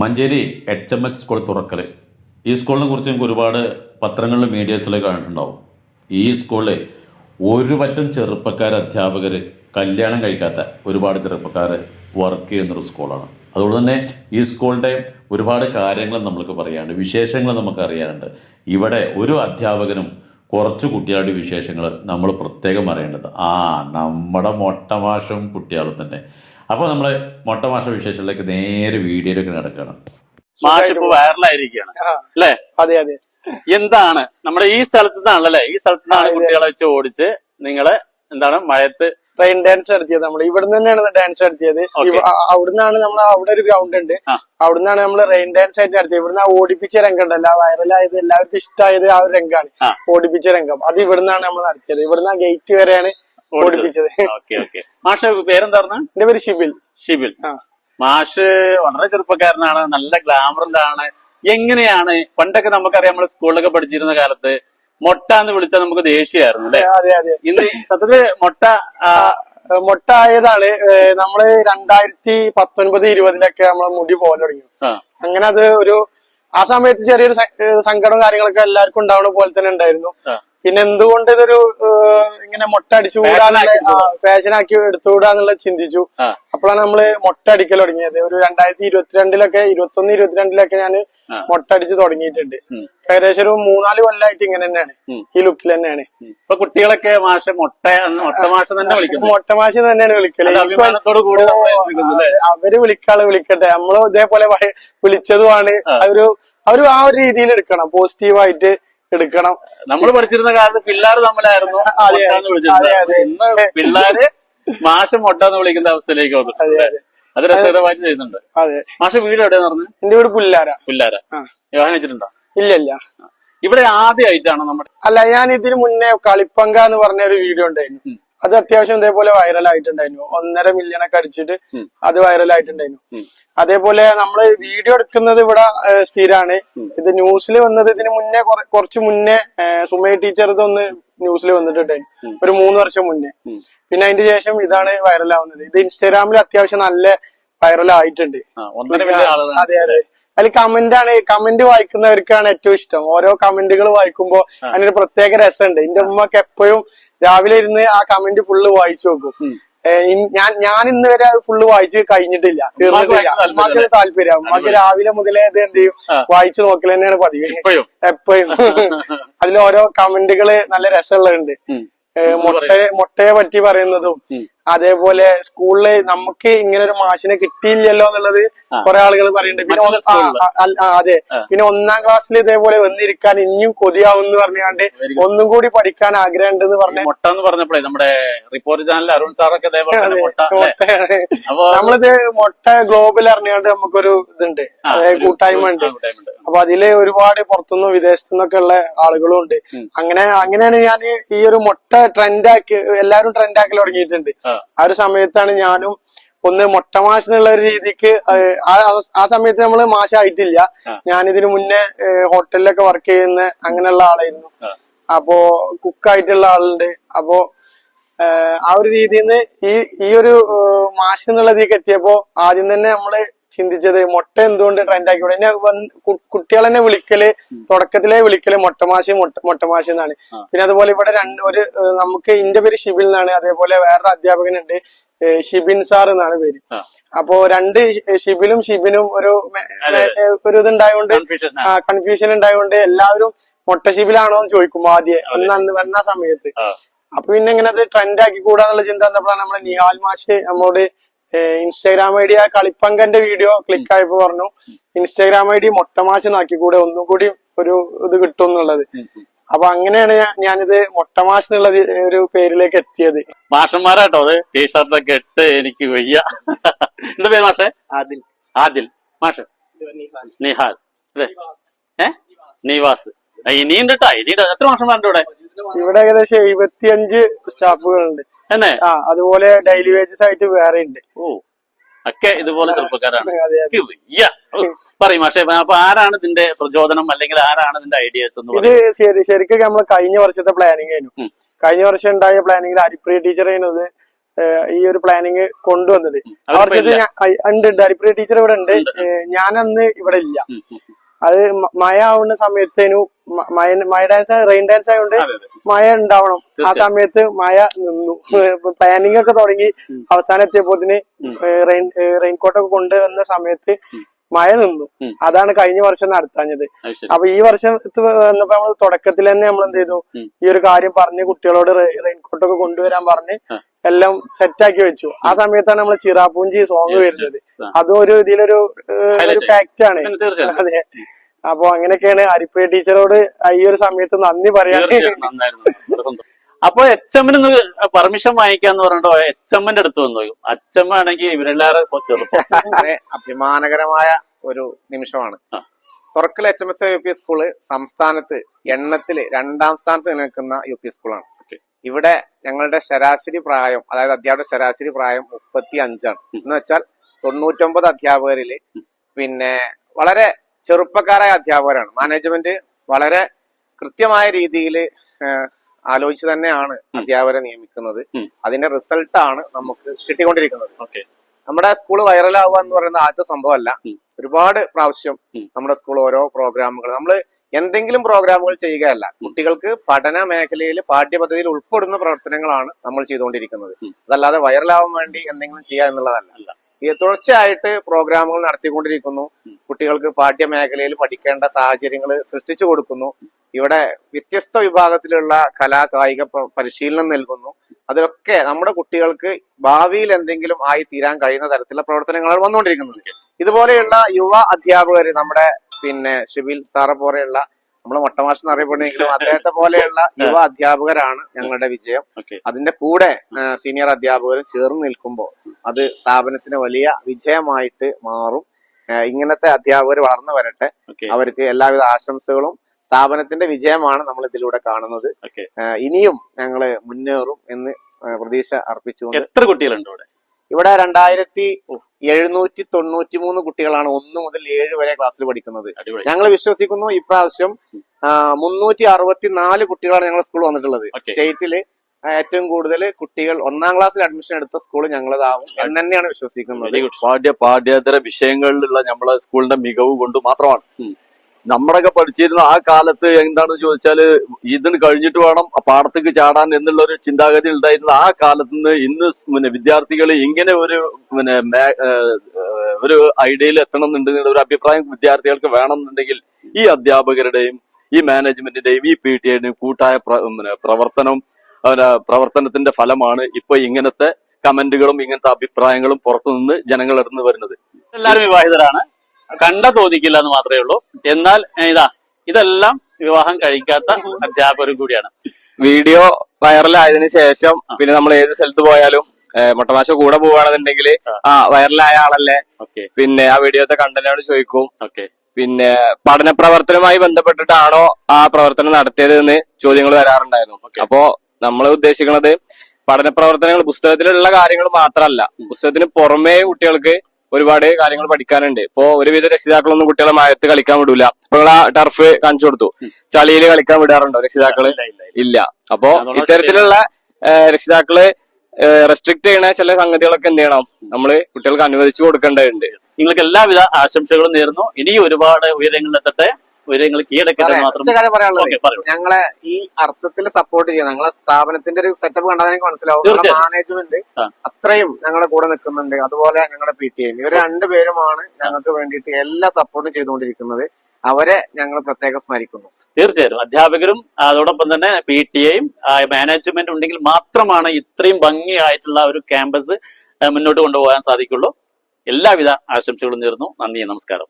Manjeri H M S school Thurakkal ഈ സ്കൂളിനെ കുറിച്ച് നമുക്ക് ഒരുപാട് പത്രങ്ങളിലും മീഡിയസിലൊക്കെ കണ്ടിട്ടുണ്ടാവും. ഈ സ്കൂളിൽ ഒരു പറ്റം ചെറുപ്പക്കാർ അധ്യാപകർ കല്യാണം കഴിക്കാത്ത ഒരുപാട് ചെറുപ്പക്കാർ വർക്ക് ചെയ്യുന്നൊരു സ്കൂളാണ് അതുകൊണ്ട് തന്നെ ഈ സ്കൂളിന്റെ ഒരുപാട് കാര്യങ്ങൾ നമുക്ക് പറയാനുണ്ട്. വിശേഷങ്ങൾ നമുക്ക് അറിയാനുണ്ട്. ഇവിടെ ഒരു അധ്യാപകനും കുറച്ച് കുട്ടികളുടെ വിശേഷങ്ങൾ നമ്മൾ പ്രത്യേകം അറിയേണ്ടത്. ആ നമ്മുടെ മൊട്ടമാഷും കുട്ടികളും തന്നെ. അപ്പോൾ മൊട്ട മാഷ വിശേഷങ്ങളിലേക്ക് നേരെ വീഡിയോയിലേക്ക് നടക്കുകയാണ്. മാഷ് ഇപ്പൊ വൈറലായിരിക്കുകയാണ്. അല്ലേ? അതെ അതെ. എന്താണ്? നമ്മുടെ ഈ സ്ഥലത്ത് നിന്നാണല്ലേ ഈ സ്ഥലത്ത് നിന്നാണ് കുട്ടികളെ വെച്ച് ഓടിച്ച് നിങ്ങൾ എന്താണ് മഴയത്ത് ട്രെയിൻ ഡാൻസ് നടത്തിയത്. നമ്മൾ ഇവിടുന്ന് തന്നെയാണ് ഡാൻസ് നടത്തിയത്. Okay. അവിടുന്നാണ് നമ്മൾ അവിടെ ഒരു ഗ്രൗണ്ട് ഉണ്ട്. അവിടുന്നാണ് നമ്മൾ റെയിൻ ഡാൻസ് ആയിട്ട് നടത്തിയത്. ഇവിടുന്ന് ആ ഓടിപ്പിച്ച രംഗം ഉണ്ടല്ലോ. വൈറലായത് എല്ലാവർക്കും ഇഷ്ടമായത് ആ ഒരു രംഗമാണ്. ഓടിപ്പിച്ച രംഗം. അത് ഇവിടുന്നാണ് നമ്മൾ നടത്തിയത്. ഇവിടുന്ന് ആ ഗേറ്റ് വരെയാണ് ഓടിപ്പിച്ചത്. Okay okay. മാഷ് പേരെന്തായിരുന്നു എന്റെ പേര് ഷിബിൽ. ഷിബിൽ. മാഷ് വളരെ ചെറുപ്പക്കാരനാണ് നല്ല ഗ്ലാമറിലാണ്. എങ്ങനെയാണ് പണ്ടൊക്കെ നമുക്കറിയാം നമ്മൾ സ്കൂളിലൊക്കെ പഠിച്ചിരുന്ന കാലത്ത് മൊട്ട എന്ന് വിളിച്ചാൽ നമുക്ക് ദേഷ്യമായിരുന്നു അല്ലെ? അതെ അതെ ഇന്ന് സത്യത്തിൽ മൊട്ട മൊട്ട ആയതാണ് നമ്മൾ രണ്ടായിരത്തി പത്തൊൻപത് ഇരുപതിലൊക്കെ നമ്മളെ മുടി പോലെ തുടങ്ങി. അങ്ങനെ അത് ഒരു ആ സമയത്ത് ചെറിയൊരു സങ്കടവും കാര്യങ്ങളൊക്കെ എല്ലാവർക്കും ഉണ്ടാവുന്ന പോലെ തന്നെ ഉണ്ടായിരുന്നു. പിന്നെ എന്തുകൊണ്ട് ഇതൊരു ഇങ്ങനെ മൊട്ട അടിച്ചുകൂടാന്നുള്ള ഫാഷനാക്കി എടുത്തുകൂടാന്നുള്ള ചിന്തിച്ചു. അപ്പോഴാണ് നമ്മൾ മൊട്ട അടിക്കൽ തുടങ്ങിയത്. ഒരു രണ്ടായിരത്തി ഇരുപത്തിരണ്ടിലൊക്കെ ഇരുപത്തൊന്ന് ഇരുപത്തിരണ്ടിലൊക്കെ ഞാൻ മുട്ട അടിച്ച് തുടങ്ങിയിട്ടുണ്ട്. ഏകദേശം ഒരു മൂന്നാൽ കൊല്ലമായിട്ട് ഇങ്ങനെ തന്നെയാണ്. ഈ ലുക്കിൽ തന്നെയാണ്. ഇപ്പൊ കുട്ടികളൊക്കെ മാഷ മൊട്ട മൊട്ടമാഷ തന്നെ വിളിക്കും. മൊട്ടമാശി തന്നെയാണ് വിളിക്കൽ. അവർ വിളിക്കാൾ വിളിക്കട്ടെ. നമ്മൾ ഇതേപോലെ വിളിച്ചതുമാണ്. അവർ അവർ ആ ഒരു രീതിയിൽ എടുക്കണം. പോസിറ്റീവായിട്ട് എടുക്കണം. നമ്മൾ പഠിച്ചിരുന്ന കാലത്ത് പിള്ളേർ തമ്മിലായിരുന്നു. ഇന്ന് പിള്ളേര് മാഷ് മൊട്ടാന്ന് വിളിക്കുന്ന അവസ്ഥയിലേക്ക് വന്നു. വന്നിട്ടുണ്ട് അതെ. രസകരമായിട്ട് ചെയ്യുന്നുണ്ട്. മാഷ് വീട് എവിടെയാന്ന് പറഞ്ഞു? എന്റെ വീട് പുല്ലാര. പുല്ലാര. വിവാഹം വെച്ചിട്ടുണ്ടോ ഇല്ല ഇല്ല. ഇവിടെ ആദ്യമായിട്ടാണ് നമ്മുടെ അല്ല ഞാൻ ഇതിന് മുന്നേ കളിപ്പങ്ക എന്ന് പറഞ്ഞ ഒരു വീഡിയോ ഉണ്ടായിരുന്നു. അത് അത്യാവശ്യം ഇതേപോലെ വൈറൽ ആയിട്ടുണ്ടായിരുന്നു. ഒന്നര മില്യൺ ഒക്കെ അടിച്ചിട്ട് അത് വൈറൽ ആയിട്ടുണ്ടായിരുന്നു. അതേപോലെ നമ്മൾ വീഡിയോ എടുക്കുന്നത് ഇവിടെ സ്ഥിരമാണ് ഇത് ന്യൂസിൽ വന്നത് ഇതിന് മുന്നേ കുറച്ച് മുന്നേ ഏഹ്, സുമയ ടീച്ചർ ഇതൊന്ന് ന്യൂസിൽ വന്നിട്ടുണ്ടായിരുന്നു. ഒരു മൂന്ന് വർഷം മുന്നേ. പിന്നെ അതിന്റെ ശേഷം ഇതാണ് വൈറൽ ആവുന്നത്. ഇത് ഇൻസ്റ്റാഗ്രാമിൽ അത്യാവശ്യം നല്ല വൈറൽ ആയിട്ടുണ്ട്. അതെ അതെ. അതിൽ കമന്റ് ആണ് കമന്റ് വായിക്കുന്നവർക്കാണ് ഏറ്റവും ഇഷ്ടം. ഓരോ കമന്റുകൾ വായിക്കുമ്പോ അതിനൊരു പ്രത്യേക രസമുണ്ട്. എന്റെ ഉമ്മക്ക് എപ്പോഴും രാവിലെ ഇരുന്ന് ആ കമന്റ് ഫുള്ള് വായിച്ചു നോക്കും. ഞാൻ ഞാൻ ഇന്ന് വരെ ഫുള്ള് വായിച്ച് കഴിഞ്ഞിട്ടില്ല. തീർന്നിട്ടില്ല. അമ്മയ്ക്ക് താല്പര്യം അമ്മയ്ക്ക് രാവിലെ മുതലേ ഇത് എന്ത് ചെയ്യും? വായിച്ചു നോക്കൽ തന്നെയാണ് പതിവ്. എപ്പോഴും. അതിൽ ഓരോ കമന്റുകൾ നല്ല രസമുള്ളതുണ്ട് മുട്ടയെ മുട്ടയെ പറ്റി പറയുന്നതും. അതേപോലെ സ്കൂളിൽ നമുക്ക് ഇങ്ങനെ ഒരു മാഷിനെ കിട്ടിയില്ലല്ലോ എന്നുള്ളത് കൊറേ ആളുകൾ പറയുന്നുണ്ട് പിന്നെ അതെ. പിന്നെ ഒന്നാം ക്ലാസ്സിൽ ഇതേപോലെ വന്നിരിക്കാൻ ഇനിയും കൊതിയാവും എന്ന് പറഞ്ഞാണ്ട് ഒന്നും കൂടി പഠിക്കാൻ ആഗ്രഹം ഉണ്ടെന്ന് പറഞ്ഞ മൊട്ട എന്ന് പറഞ്ഞപ്പോഴേ നമ്മുടെ റിപ്പോർട്ട് ചാനൽ അരുൺ സാറൊക്കെ നമ്മളിത് മുട്ട ഗ്ലോബൽ അറിഞ്ഞാണ്ട് നമുക്കൊരു ഇതുണ്ട്. കൂട്ടായ്മ ഉണ്ട്. അപ്പൊ അതിൽ ഒരുപാട് പുറത്തുനിന്നും വിദേശത്തു നിന്നൊക്കെ ഉള്ള ആളുകളും ഉണ്ട്. അങ്ങനെ അങ്ങനെയാണ് ഞാൻ ഈ ഒരു മുട്ട ട്രെൻഡ് ആക്കി എല്ലാരും ട്രെൻഡ് ആക്കി തുടങ്ങിയിട്ടുണ്ട്. ആ. ഒരു സമയത്താണ് ഞാനും ഒന്ന് മുട്ട മാഷ് എന്നുള്ള ഒരു രീതിക്ക് ആ സമയത്ത് നമ്മൾ മാഷായിട്ടില്ല. ഞാനിതിനു മുന്നേ ഹോട്ടലിലൊക്കെ വർക്ക് ചെയ്യുന്ന അങ്ങനെയുള്ള ആളായിരുന്നു. അപ്പോ കുക്കായിട്ടുള്ള ആളുണ്ട് അപ്പോ ആ ഒരു രീതിയിൽ നിന്ന് ഈ ഈ ഒരു മാഷ് എന്നുള്ള എന്നുള്ളതിലേക്ക് എത്തിയപ്പോ ആദ്യം തന്നെ നമ്മൾ ചിന്തിച്ചത് മുട്ട എന്തുകൊണ്ട് ട്രെൻഡ് ആക്കി എന്നെ കുട്ടികൾ തന്നെ വിളിക്കൽ തുടക്കത്തിലെ വിളിക്കൽ മൊട്ടമാശി മൊട്ട മൊട്ടമാശി എന്നാണ്. പിന്നെ അതുപോലെ ഇവിടെ രണ്ട് ഒരു നമുക്ക് ഇന്റെ പേര് ഷിബിൽ എന്നാണ്. അതേപോലെ വേറൊരു അധ്യാപകനുണ്ട് ഷിബിൻ സാർ എന്നാണ് പേര്. അപ്പോ രണ്ട് ഷിബിലും ഷിബിനും ഒരു ഒരു ഇതുണ്ടായോണ്ട് കൺഫ്യൂഷൻ ഉണ്ടായതുകൊണ്ട് എല്ലാവരും മൊട്ട ഷിബിലാണോ എന്ന് ചോദിക്കും ആദ്യം അന്ന് വന്ന സമയത്ത്. അപ്പൊ പിന്നെ ഇങ്ങനെ അത് ട്രെൻഡ് ആക്കി കൂടാന്നുള്ള ചിന്ത വന്നപ്പോഴാണ് നമ്മളെ നിഹാൽ മാഷ് നമ്മോട് ഇൻസ്റ്റാഗ്രാം ഐ ഡി ആ കളിപ്പങ്കന്റെ വീഡിയോ ക്ലിക്ക് ആയപ്പോ പറഞ്ഞു. ഇൻസ്റ്റാഗ്രാം ഐ ഡി മൊട്ടമാശ് നാക്കി കൂടെ ഒന്നും കൂടി ഒരു ഇത് കിട്ടും എന്നുള്ളത്. അപ്പൊ അങ്ങനെയാണ് ഞാൻ- ഞാനിത് മൊട്ടമാശ് എന്നുള്ള ഒരു പേരിലേക്ക് എത്തിയത്. മാഷന്മാരാട്ടോ അത്. ടീഷർട്ടൊക്കെ ഇട്ട് എനിക്ക് വയ്യ. എന്താ പേര് മാഷേ? ആദിൽ. ആദിൽ. മാഷ്. നിഹാൽ. അല്ലേ? ഏ? നിവാസ്. ഇനിയും ഇനിയുണ്ട് ഇനി ഇനിയുണ്ട്. എത്ര മാഷന്മാരുണ്ട് ഇവിടെ? ഇവിടെ ഏകദേശം എഴുപത്തിയഞ്ച് സ്റ്റാഫുകളുണ്ട്. ആ അതുപോലെ ഡെയിലി വേജസ് ആയിട്ട് വേറെ ഉണ്ട്. ഓ ഒക്കെ ഇതുപോലെ ചെറുപ്പക്കാരാണ്. പറയും പക്ഷേ അപ്പൊ ആരാണ് ഇതിന്റെ പ്രചോദനം അല്ലെങ്കിൽ ആരാണ് ഇതിന്റെ ഐഡിയാസ് എന്ന് ഇത് ശരിക്കും നമ്മൾ കഴിഞ്ഞ വർഷത്തെ പ്ലാനിങ് ആയിരുന്നു. കഴിഞ്ഞ വർഷം ഉണ്ടായ പ്ലാനിങ്ങിൽ ഹരിപ്രിയ ടീച്ചർ ചെയ്യുന്നത് ഈ ഒരു പ്ലാനിങ് കൊണ്ടുവന്നത്. ആ വർഷത്തിൽ ഉണ്ട് ഉണ്ട്. ഹരിപ്രിയ ടീച്ചർ ഇവിടെ ഉണ്ട്. ഞാനന്ന് ഇവിടെ ഇല്ല. അത് മഴ ആവുന്ന സമയത്തേനു മഴ മഴ ഡാൻസ് റെയിൻ ഡാൻസ് ആയതുകൊണ്ട് മഴ ഉണ്ടാവണം ആ സമയത്ത് മഴ നിന്നു. പ്ലാനിങ് ഒക്കെ തുടങ്ങി. അവസാനം എത്തിയപ്പോത്തിന്. റെയിൻ റെയിൻകോട്ട് ഒക്കെ കൊണ്ടുവന്ന സമയത്ത്. മഴ നിന്നു. അതാണ് കഴിഞ്ഞ വർഷം നടത്താഞ്ഞത്. അപ്പൊ ഈ വർഷം വന്നപ്പോ നമ്മൾ തുടക്കത്തിൽ തന്നെ നമ്മൾ എന്ത് ചെയ്തു ഈ ഒരു കാര്യം പറഞ്ഞ് കുട്ടികളോട് റെയിൻകോട്ട് ഒക്കെ കൊണ്ടുവരാൻ പറഞ്ഞ് എല്ലാം സെറ്റാക്കി വെച്ചു. ആ സമയത്താണ് നമ്മൾ ചിറാപ്പൂഞ്ചി സോങ് വരുന്നത്. അതും ഒരു ഇതിലൊരു ഫാക്റ്റ് ആണ്. അതെ. അപ്പൊ അങ്ങനെയൊക്കെയാണ് ഹരിപ്രിയ ടീച്ചറോട് ഈ ഒരു സമയത്ത് നന്ദി പറയാൻ. അപ്പൊ എച്ച് എമ്മിന് പെർമിഷൻ വാങ്ങിക്കാന്ന് പറഞ്ഞിട്ട്? എച്ച് എമ്മിന്റെ അടുത്ത് വന്നു? അച്ഛമ്മ ആണെങ്കിൽ ഇവരെല്ലാരും ചെറുപ്പം. അഭിമാനകരമായ ഒരു നിമിഷമാണ്. Thurakkal H M S U P school സംസ്ഥാനത്ത് എണ്ണത്തിൽ രണ്ടാം സ്ഥാനത്ത് നിൽക്കുന്ന യു പി സ്കൂളാണ്. ഇവിടെ ഞങ്ങളുടെ ശരാശരി പ്രായം അതായത് അധ്യാപക ശരാശരി പ്രായം മുപ്പത്തി അഞ്ചാണ് എന്ന് വെച്ചാൽ തൊണ്ണൂറ്റൊമ്പത് അധ്യാപകരിൽ പിന്നെ വളരെ ചെറുപ്പക്കാരായ അധ്യാപകരാണ്. മാനേജ്മെന്റ് വളരെ കൃത്യമായ രീതിയിൽ ആലോചിച്ച് തന്നെയാണ് അധ്യാപകരെ നിയമിക്കുന്നത്. അതിന്റെ റിസൾട്ടാണ് നമുക്ക് കിട്ടിക്കൊണ്ടിരിക്കുന്നത്. ഓക്കെ. നമ്മുടെ സ്കൂൾ വൈറലാവുക എന്ന് പറയുന്ന ആദ്യത്തെ സംഭവമല്ല. ഒരുപാട് പ്രാവശ്യം നമ്മുടെ സ്കൂൾ ഓരോ പ്രോഗ്രാമുകൾ നമ്മൾ എന്തെങ്കിലും പ്രോഗ്രാമുകൾ ചെയ്യുകയല്ല. കുട്ടികൾക്ക് പഠന മേഖലയിൽ പാഠ്യപദ്ധതിയിൽ ഉൾപ്പെടുന്ന പ്രവർത്തനങ്ങളാണ് നമ്മൾ ചെയ്തുകൊണ്ടിരിക്കുന്നത്. അതല്ലാതെ വൈറലാവാൻ വേണ്ടി എന്തെങ്കിലും ചെയ്യുക എന്നുള്ളതല്ല. തുടർച്ചയായിട്ട് പ്രോഗ്രാമുകൾ നടത്തിക്കൊണ്ടിരിക്കുന്നു. കുട്ടികൾക്ക് പാഠ്യമേഖലയിൽ പഠിക്കേണ്ട സാഹചര്യങ്ങൾ സൃഷ്ടിച്ചു കൊടുക്കുന്നു. ഇവിടെ വ്യത്യസ്ത വിഭാഗത്തിലുള്ള കലാ കായിക പരിശീലനം നൽകുന്നു. അതിലൊക്കെ നമ്മുടെ കുട്ടികൾക്ക് ഭാവിയിൽ എന്തെങ്കിലും ആയി തീരാൻ കഴിയുന്ന തരത്തിലുള്ള പ്രവർത്തനങ്ങളാണ് വന്നുകൊണ്ടിരിക്കുന്നത്. ഇതുപോലെയുള്ള യുവ അധ്യാപകർ നമ്മുടെ പിന്നെ ഷിബിൽ സാറ പോലെയുള്ള നമ്മളെ മൊട്ടമാഷ് എന്നറിയപ്പെടുന്നെങ്കിലും അദ്ദേഹത്തെ പോലെയുള്ള യുവ അധ്യാപകരാണ് ഞങ്ങളുടെ വിജയം. അതിന്റെ കൂടെ സീനിയർ അധ്യാപകരും ചേർന്ന് നിൽക്കുമ്പോൾ അത് സ്ഥാപനത്തിന് വലിയ വിജയമായിട്ട് മാറും. ഇങ്ങനത്തെ അധ്യാപകർ വളർന്നു വരട്ടെ. അവർക്ക് എല്ലാവിധ ആശംസകളും സ്ഥാപനത്തിന്റെ വിജയമാണ് നമ്മൾ ഇതിലൂടെ കാണുന്നത്. ഇനിയും ഞങ്ങൾ മുന്നേറും എന്ന് പ്രതീക്ഷ അർപ്പിച്ചുകൊണ്ട് എത്ര കുട്ടികളുണ്ട് ഇവിടെ ഇവിടെ രണ്ടായിരത്തി എഴുന്നൂറ്റി തൊണ്ണൂറ്റി മൂന്ന് കുട്ടികളാണ് ഒന്ന് മുതൽ ഏഴ് വരെ ക്ലാസ്സിൽ പഠിക്കുന്നത്. ഞങ്ങൾ വിശ്വസിക്കുന്നു ഇപ്രാവശ്യം മുന്നൂറ്റി അറുപത്തി നാല് കുട്ടികളാണ് ഞങ്ങളുടെ സ്കൂൾ വന്നിട്ടുള്ളത്. സ്റ്റേറ്റിൽ ഏറ്റവും കൂടുതൽ കുട്ടികൾ ഒന്നാം ക്ലാസ്സിൽ അഡ്മിഷൻ എടുത്ത സ്കൂൾ ഞങ്ങളതാവും എന്ന് തന്നെയാണ് വിശ്വസിക്കുന്നത്. പാഠ്യ പാഠ്യേതര വിഷയങ്ങളിലുള്ള നമ്മളെ സ്കൂളിന്റെ മികവ് കൊണ്ട് മാത്രമാണ്. നമ്മളൊക്കെ പഠിച്ചിരുന്ന ആ കാലത്ത് എന്താണെന്ന് ചോദിച്ചാൽ ഇതിന് കഴിഞ്ഞിട്ട് വേണം പാടത്തേക്ക് ചാടാൻ എന്നുള്ള ഒരു ചിന്താഗതി ഉണ്ടായിരുന്ന ആ കാലത്ത് നിന്ന് ഇന്ന് പിന്നെ വിദ്യാർത്ഥികൾ ഇങ്ങനെ ഒരു പിന്നെ ഒരു ഐഡിയയിൽ എത്തണം എന്നുണ്ടെങ്കിൽ ഒരു അഭിപ്രായം വിദ്യാർത്ഥികൾക്ക് വേണമെന്നുണ്ടെങ്കിൽ ഈ അധ്യാപകരുടെയും ഈ മാനേജ്മെന്റിന്റെയും ഈ പി ടി ഐയുടെയും കൂട്ടായ പ്രവർത്തനം പ്രവർത്തനത്തിന്റെ ഫലമാണ് ഇപ്പൊ ഇങ്ങനത്തെ കമന്റുകളും ഇങ്ങനത്തെ അഭിപ്രായങ്ങളും പുറത്തുനിന്ന് ജനങ്ങളിടന്ന് വരുന്നത്. എല്ലാവരും വിവാഹിതരാണ്. കണ്ട തോന്നിക്കില്ല എന്ന് മാത്രമേ ഉള്ളൂ. എന്നാൽ ഇതാ ഇതെല്ലാം വിവാഹം കഴിക്കാത്ത അധ്യാപകരും കൂടിയാണ്. വീഡിയോ വൈറലായതിനു ശേഷം പിന്നെ നമ്മൾ ഏത് സ്ഥലത്ത് പോയാലും മൊട്ടമാശ കൂടെ പോവാണെന്നുണ്ടെങ്കിൽ ആ. വൈറലായ ആളല്ലേ? ഓക്കെ. പിന്നെ ആ വീഡിയോത്തെ കണ്ടന്റോട് ചോദിക്കും. ഓക്കെ. പിന്നെ പഠന പ്രവർത്തനവുമായി ബന്ധപ്പെട്ടിട്ടാണോ ആ പ്രവർത്തനം നടത്തിയത് എന്ന് ചോദ്യങ്ങൾ വരാറുണ്ടായിരുന്നു. അപ്പോ നമ്മൾ ഉദ്ദേശിക്കുന്നത് പഠന പ്രവർത്തനങ്ങൾ പുസ്തകത്തിലുള്ള കാര്യങ്ങൾ മാത്രമല്ല. പുസ്തകത്തിന് പുറമേ കുട്ടികൾക്ക് ഒരുപാട് കാര്യങ്ങൾ പഠിക്കാനുണ്ട്. ഇപ്പോ ഒരുവിധ രക്ഷിതാക്കളൊന്നും കുട്ടികളെ മഴയത്ത് കളിക്കാൻ വിടൂല. ഇപ്പൊ ആ ടർഫ് കാണിച്ചു കൊടുത്തു. ചളിയിൽ കളിക്കാൻ വിടാറുണ്ടോ രക്ഷിതാക്കൾ? ഇല്ല, അപ്പോ ഇത്തരത്തിലുള്ള രക്ഷിതാക്കൾ റെസ്ട്രിക്ട് ചെയ്യണ ചില സംഗതികളൊക്കെ എന്ത് ചെയ്യണം? നമ്മൾ കുട്ടികൾക്ക് അനുവദിച്ചു കൊടുക്കേണ്ടതുണ്ട്. നിങ്ങൾക്ക് എല്ലാവിധ ആശംസകളും നേരുന്നു. ഇനിയും ഒരുപാട് ഉയരങ്ങളിലെത്തട്ടെ എന്ന് മാത്രം ഞങ്ങളെ ഈ അർത്ഥത്തിൽ സപ്പോർട്ട് ചെയ്യാം ഞങ്ങളെ സ്ഥാപനത്തിന്റെ ഒരു സെറ്റപ്പ് കണ്ടാൽ എനിക്ക് മനസ്സിലാവും. മാനേജ്മെന്റ് അത്രയും ഞങ്ങളുടെ കൂടെ നിൽക്കുന്നുണ്ട്. അതുപോലെ ഞങ്ങളുടെ പി ടി എം ഇവർ രണ്ടുപേരുമാണ് ഞങ്ങൾക്ക് വേണ്ടിയിട്ട് എല്ലാ സപ്പോർട്ടും ചെയ്തുകൊണ്ടിരിക്കുന്നത്. അവരെ ഞങ്ങൾ പ്രത്യേകം സ്മരിക്കുന്നു. തീർച്ചയായും അധ്യാപകരും അതോടൊപ്പം തന്നെ പി ടി എയും മാനേജ്മെന്റ് ഉണ്ടെങ്കിൽ മാത്രമാണ് ഇത്രയും ഭംഗിയായിട്ടുള്ള ഒരു ക്യാമ്പസ് മുന്നോട്ട് കൊണ്ടുപോകാൻ സാധിക്കുള്ളൂ. എല്ലാവിധ ആശംസകളും നേർന്നു നന്ദി നമസ്കാരം.